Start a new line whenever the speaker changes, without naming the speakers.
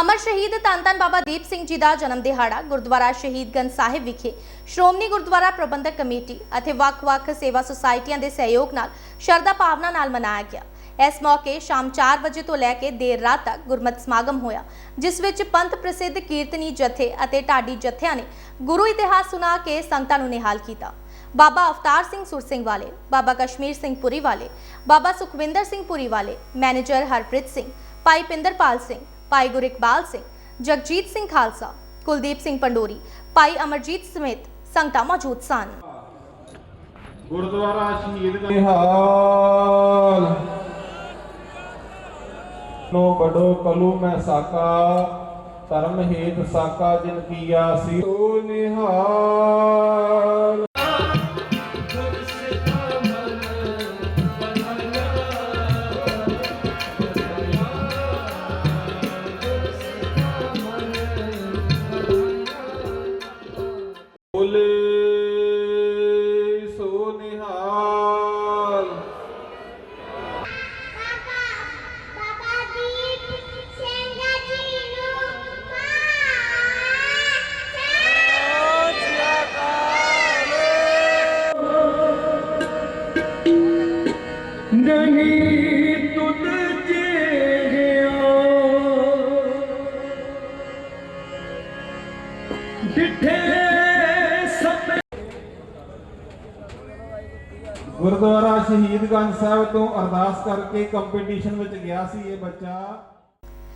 ਅਮਰ ਸ਼ਹੀਦ ਧੰਨ ਧੰਨ ਬਾਬਾ ਦੀਪ ਸਿੰਘ ਜੀ ਦਾ ਜਨਮ ਦਿਹਾੜਾ ਗੁਰਦੁਆਰਾ ਸ਼ਹੀਦਗੰਜ ਸਾਹਿਬ ਵਿਖੇ ਸ਼੍ਰੋਮਣੀ ਗੁਰਦੁਆਰਾ ਪ੍ਰਬੰਧਕ ਕਮੇਟੀ ਅਤੇ ਵੱਖ-ਵੱਖ ਸੇਵਾ ਸੁਸਾਇਟੀਆਂ ਦੇ ਸਹਿਯੋਗ ਨਾਲ ਸ਼ਰਧਾ ਭਾਵਨਾ ਨਾਲ ਮਨਾਇਆ ਗਿਆ। ਇਸ ਮੌਕੇ ਸ਼ਾਮ 4 ਵਜੇ ਤੋਂ ਲੈ ਕੇ ਦੇਰ ਰਾਤ ਤੱਕ ਗੁਰਮਤਿ ਸਮਾਗਮ ਹੋਇਆ, ਜਿਸ ਵਿੱਚ ਪੰਥ ਪ੍ਰਸਿੱਧ ਕੀਰਤਨੀ ਜਥੇ ਅਤੇ ਢਾਡੀ ਜਥਿਆਂ ਨੇ ਗੁਰੂ ਇਤਿਹਾਸ ਸੁਣਾ ਕੇ ਸੰਗਤਾਂ ਨੂੰ ਨਿਹਾਲ ਕੀਤਾ। ਬਾਬਾ ਅਵਤਾਰ ਸਿੰਘ ਸੁਰ ਸਿੰਘ ਵਾਲੇ, ਬਾਬਾ ਕਸ਼ਮੀਰ ਸਿੰਘ ਪੁਰੀ ਵਾਲੇ, ਬਾਬਾ ਸੁਖਵਿੰਦਰ ਸਿੰਘ ਪੁਰੀ ਵਾਲੇ, ਮੈਨੇਜਰ ਹਰਪ੍ਰੀਤ ਸਿੰਘ ਭਾਈ ਪਿੰਦਰਪਾਲ ਸਿੰਘ ਭਾਈ ਗੁਰਿਕਬਾਲ ਸਿੰਘ ਜਗਜੀਤ ਸਿੰਘ ਖਾਲਸਾ ਕੁਲਦੀਪ ਸਿੰਘ ਪੰਡੋਰੀ ਭਾਈ ਅਮਰਜੀਤ ਸਮੇਤ ਸੰਗਤਾਂ ਮੌਜੂਦ ਸਨ।
ਗੁਰਦੁਆਰਾ ਸ਼ਹੀਦ
ਨਿਹਾਲ। ਨੋ ਬੜੋ ਕਲੂ ਮੈਂ ਸਾਕਾ ਧਰਮ ਹੇਤ ਸਾਕਾ ਜਿਨ ਕੀਆ ਸੀ। ਸੋ ਨਿਹਾਲ। ਨਹੀਂ ਤੁਧ ਜਿਹੜਿਆ ਡਿਠੇ ਗੁਰਦੁਆਰਾ ਸ਼ਹੀਦਗੰਜ ਸਾਹਿਬ ਤੋਂ ਅਰਦਾਸ ਕਰਕੇ ਕੰਪੀਟੀਸ਼ਨ ਵਿੱਚ ਗਿਆ ਸੀ ਇਹ ਬੱਚਾ।